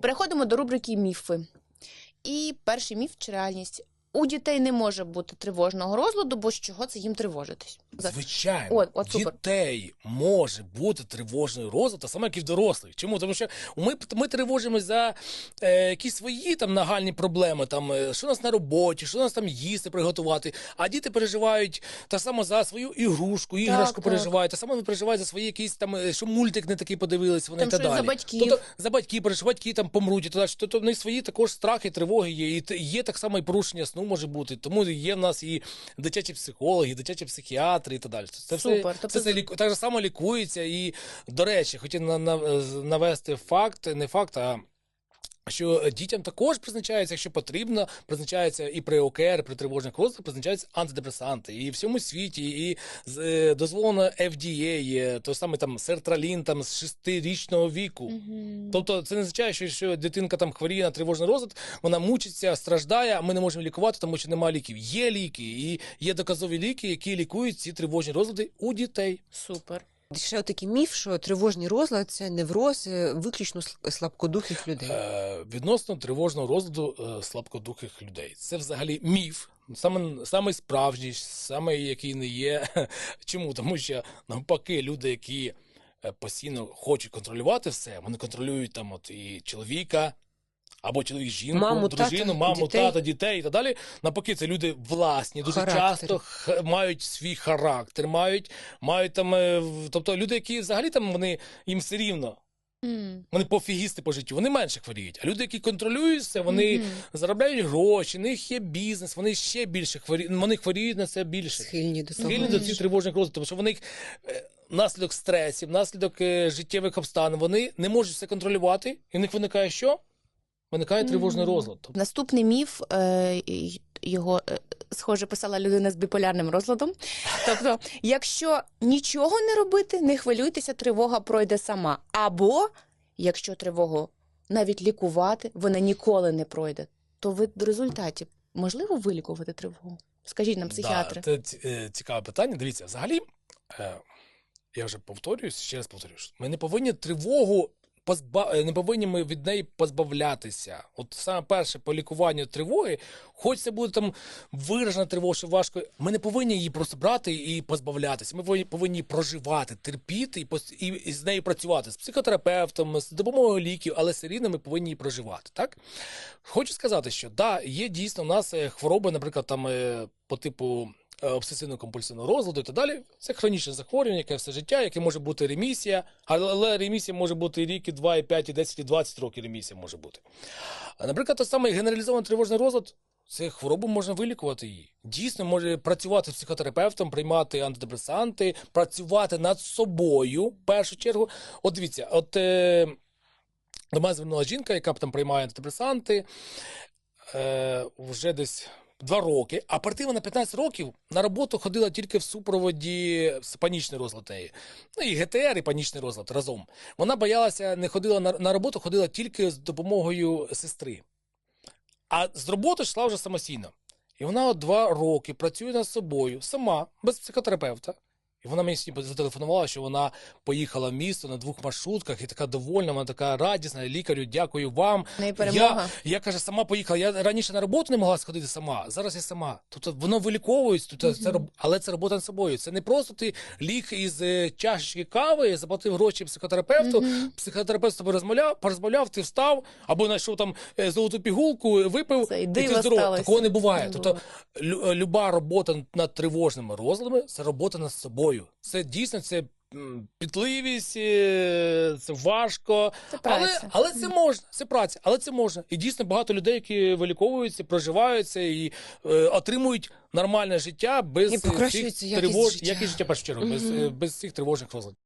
Переходимо до рубрики міфи. І перший міф чи реальність. У дітей не може бути тривожного розладу, бо з чого це їм тривожитись? Звичайно, От, от супер. дітей може бути тривожний розлад, так само, як і в дорослих. Чому? Тому що ми, ми тривожимося за е, якісь свої там нагальні проблеми, там, е, що у нас на роботі, що у нас там їсти приготувати. А діти переживають так само за свою ігрушку, іграшку так. переживають, так само вони переживають за свої якісь там, е, що мультик не такий подивилися, вони Там і так щось за батьків. Тобто за батьків переживають, батьки там помруть і далі. Тобто в них свої також страхи, тривоги є. І є так само і порушення сну може бути. Тому є в нас і дитячі психологи, і дитячі психіатри і так далі. Це все, Супер. Тобто це, це ліку- так же само лікується. І, до речі, хотів на, на, навести факт, не факт, а. Що дітям також призначається, якщо потрібно, призначається і при ОКР, при тривожних розладах призначаються антидепресанти. І в всьому світі, і е, дозволено FDA, е, то саме там сертралін там з шестирічного віку. Мгм. Тобто це не означає, що, що дитинка там хворіє на тривожний розлад, вона мучиться, страждає, а ми не можемо лікувати, тому що немає ліків. Є ліки, і є доказові ліки, які лікують ці тривожні розлади у дітей. Супер. Ще такий міф, що тривожний розлад це невроз е, виключно слабкодухих людей. Е, відносно тривожного розладу е, слабкодухих людей. Це взагалі міф. Саме, саме справжній, саме який не є. Чому? Тому що навпаки, люди, які е, постійно хочуть контролювати все, вони контролюють там от і чоловіка. Або чоловік жінку, Маму, дружину, тата, маму, дітей. тата, дітей і так далі. Навпаки, це люди власні, дуже Характер. часто х- мають свій характер, мають, мають там, е, тобто люди, які взагалі там вони їм все рівно. М. Вони пофігісти по життю, вони менше хворіють. А люди, які контролюють це, вони Мгм. заробляють гроші, в них є бізнес, вони ще більше хворіють, вони хворіють на це більше. Схильні до того. Схильні до цих тривожних розладів, тому що вони е, внаслідок стресів, внаслідок е, життєвих обставин, вони не можуть все контролювати, і в них виникає що? Виникає тривожний розлад. Тобто, Наступний міф е, його е, схоже писала людина з біполярним розладом. Тобто, якщо нічого не робити, не хвилюйтеся, тривога пройде сама. Або якщо тривогу навіть лікувати, вона ніколи не пройде, то ви в результаті можливо вилікувати тривогу? Скажіть нам, психіатри. Да, це е, цікаве питання. Дивіться, взагалі, я вже повторююсь, ще раз повторюсь, ми не повинні тривогу. Позба... е, Не повинні ми від неї позбавлятися. От саме перше по лікуванню тривоги, хоч це буде там виражена тривога, що важко. Ми не повинні її просто брати і позбавлятися. Ми повинні, її проживати, терпіти і, пос- і, і з нею працювати з психотерапевтом, з допомогою ліків, але все рівно ми повинні її проживати. Так хочу сказати, що да, є дійсно у нас е, хвороби, наприклад, там е, по типу обсесивно-компульсивного розладу і так далі. Це хронічне захворювання, яке все життя, яке може бути ремісія, але, але ремісія може бути і рік, і два, і п'ять, і десять, і двадцять років ремісія може бути. А, наприклад, той самий генералізований тривожний розлад. Це хворобу можна вилікувати її. Дійсно, може працювати з психотерапевтом, приймати антидепресанти, працювати над собою в першу чергу. От дивіться, от е, до мене звернула жінка, яка там приймає антидепресанти е, вже десь два роки, а партива на 15 років на роботу ходила тільки в супроводі панічний розлад неї. Ну і ГТР, і панічний розлад разом. Вона боялася, не ходила на, на роботу, ходила тільки з допомогою сестри. А з роботи йшла вже самостійно. І вона от два роки працює над собою сама, без психотерапевта. І вона мені сьогодні зателефонувала, що вона поїхала в місто на двох маршрутках і така довольна, вона така радісна. Лікарю, дякую вам. Перемога. Я, я каже, сама поїхала. Я раніше на роботу не могла сходити сама. Зараз я сама. Тобто воно виліковується, тут це роб- але це робота над собою. Це не просто ти ліг із е, чашечки кави, заплатив гроші психотерапевту. Психотерапевт з тобою розмовляв, порозмовляв, ти встав або знайшов там е, золоту пігулку, випив Це і і ти здоров. Такого не буває. Не Тобто лю- люба робота над тривожними розладами це робота над собою. Це дійсно це. Пітливість, е, це важко, Це але, праця. але це можна, це праця, але це можна. І дійсно багато людей, які виліковуються, проживаються і е, отримують нормальне життя без І цих тривож, життя. якість життя першу чергу, без, без цих тривожних розладів.